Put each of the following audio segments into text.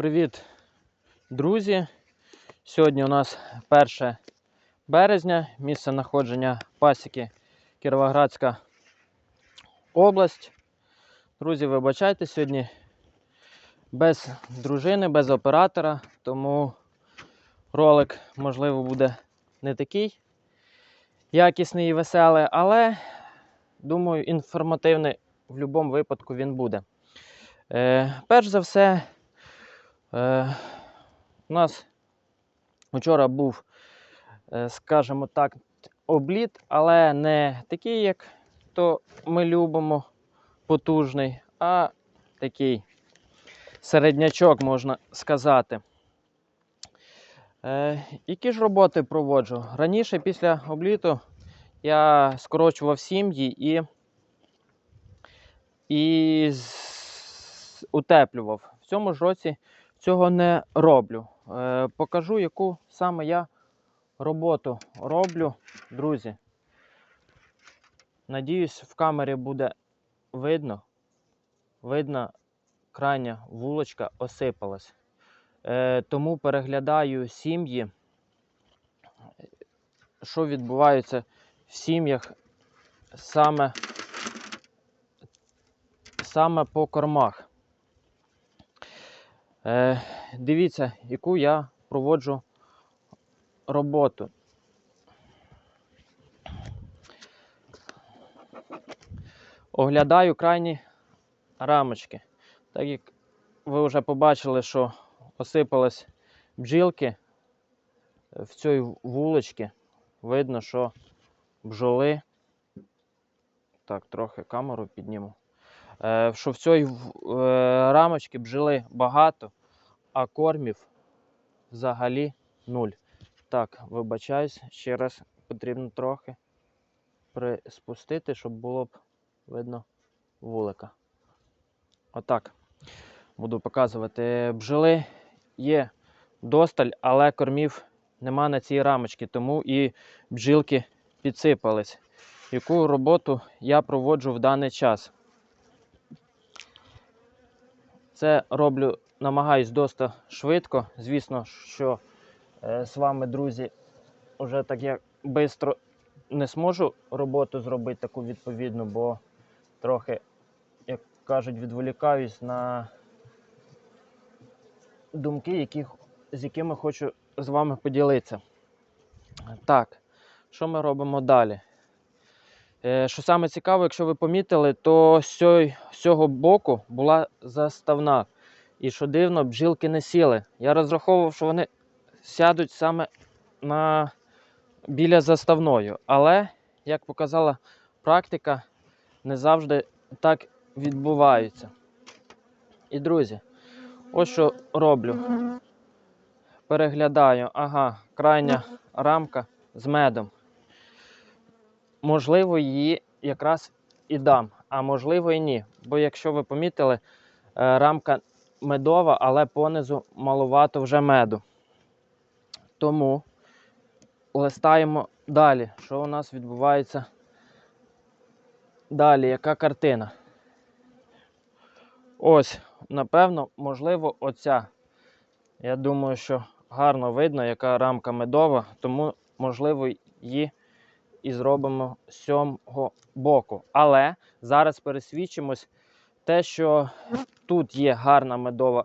Привіт, друзі! Сьогодні у нас 1 березня, місце знаходження пасіки Кіровоградська область. Друзі, вибачайте, сьогодні без дружини, без оператора, тому ролик, можливо, буде не такий якісний і веселий, але думаю, інформативний в будь-якому випадку він буде. Е, перш за все, е, у нас вчора був, е, скажімо так, обліт, але не такий, як то ми любимо, потужний, а такий середнячок, можна сказати. Е, які ж роботи проводжу? Раніше, після обліту, я скорочував сім'ї і, і утеплював. В цьому ж році цього не роблю. Е, покажу, яку саме я роботу роблю, друзі. Надіюсь, в камері буде видно. Видно, крайня вулочка осипалась. Е, тому переглядаю сім'ї, що відбувається в сім'ях саме, саме по кормах. Е, дивіться, яку я проводжу роботу. Оглядаю крайні рамочки. Так як ви вже побачили, що осипались бджілки в цій вуличці, видно, що бджоли. Так, трохи камеру підніму. Е, що в цій е, рамочці бджоли багато, а кормів взагалі нуль. Так, вибачаюсь, ще раз потрібно трохи приспустити, щоб було б видно вулика. Отак. Буду показувати. Бджоли є досталь, але кормів нема на цій рамочці, тому і бджілки підсипались. Яку роботу я проводжу в даний час? Це роблю, намагаюсь досить швидко. Звісно, що е, з вами, друзі, вже так я швидко не зможу роботу зробити таку відповідну, бо трохи, як кажуть, відволікаюсь на думки, які, з якими хочу з вами поділитися. Так, що ми робимо далі? Е, Що саме цікаво, якщо ви помітили, то з цього, боку була заставна. І що дивно, бджілки не сіли. Я розраховував, що вони сядуть саме на, біля заставною. Але, як показала практика, не завжди так відбувається. І, друзі, ось що роблю. Переглядаю, ага, крайня рамка з медом. Можливо, її якраз і дам, а можливо і ні. Бо якщо ви помітили, е, рамка медова, але понизу малувато вже меду. Тому листаємо далі. Що у нас відбувається далі? Яка картина? Ось, напевно, можливо, оця. Я думаю, що гарно видно, яка рамка медова, тому, можливо, її і зробимо з цього боку. Але зараз пересвідчимось те, що тут є гарна медова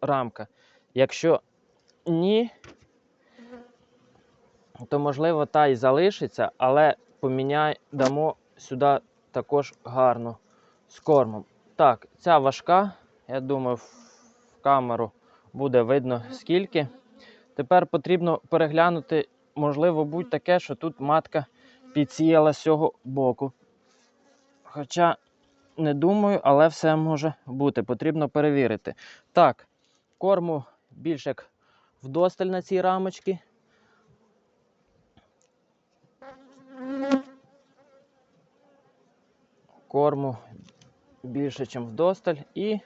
рамка. Якщо ні, то можливо та і залишиться, але поміняй, дамо сюди також гарно з кормом. Так, ця важка, я думаю, в камеру буде видно скільки. Тепер потрібно переглянути, можливо, будь таке, що тут матка підсіяла з цього боку. Хоча не думаю, але все може бути. Потрібно перевірити. Так, корму більш як вдосталь на цій рамочці. Корму більше, ніж вдосталь. І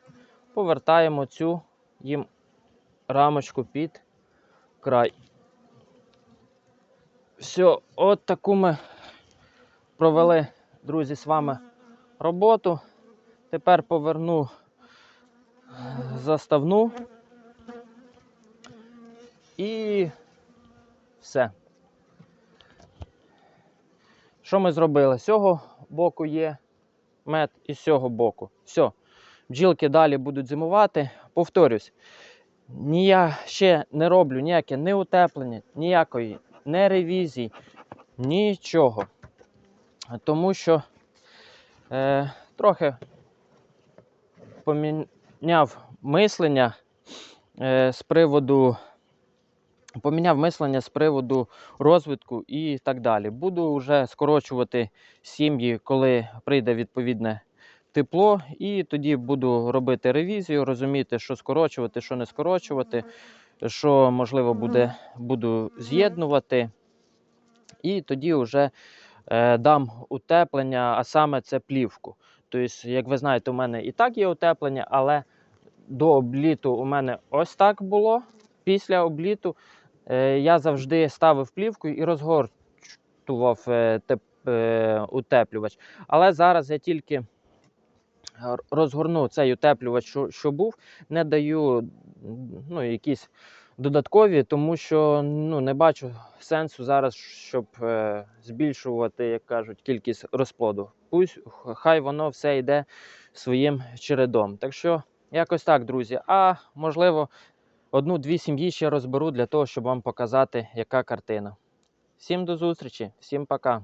повертаємо цю їм рамочку під край. Все, от таку ми провели, друзі, з вами роботу. Тепер поверну е, заставну і все. Що ми зробили? З цього боку є мед і з цього боку. Все, бджілки далі будуть зимувати. Повторюсь, ні я ще не роблю ніяке не утеплення, ніякої не ревізії, нічого. Тому що е, трохи поміняв мислення е, з приводу. Поміняв мислення з приводу розвитку і так далі. Буду вже скорочувати сім'ї, коли прийде відповідне тепло, і тоді буду робити ревізію, розуміти, що скорочувати, що не скорочувати, що можливо буде, буду з'єднувати. І тоді вже е, дам утеплення, а саме це плівку. Тобто, як ви знаєте, у мене і так є утеплення, але до обліту у мене ось так було. Після обліту е, я завжди ставив плівку і розгортував е, теп, е, утеплювач. Але зараз я тільки розгорну цей утеплювач, що, що був, не даю ну, якісь додаткові, тому що ну, не бачу сенсу зараз, щоб е, збільшувати, як кажуть, кількість розплоду. Пусть хай воно все йде своїм чередом. Так що якось так, друзі. А можливо, одну-дві сім'ї ще розберу для того, щоб вам показати, яка картина. Всім до зустрічі, всім пока.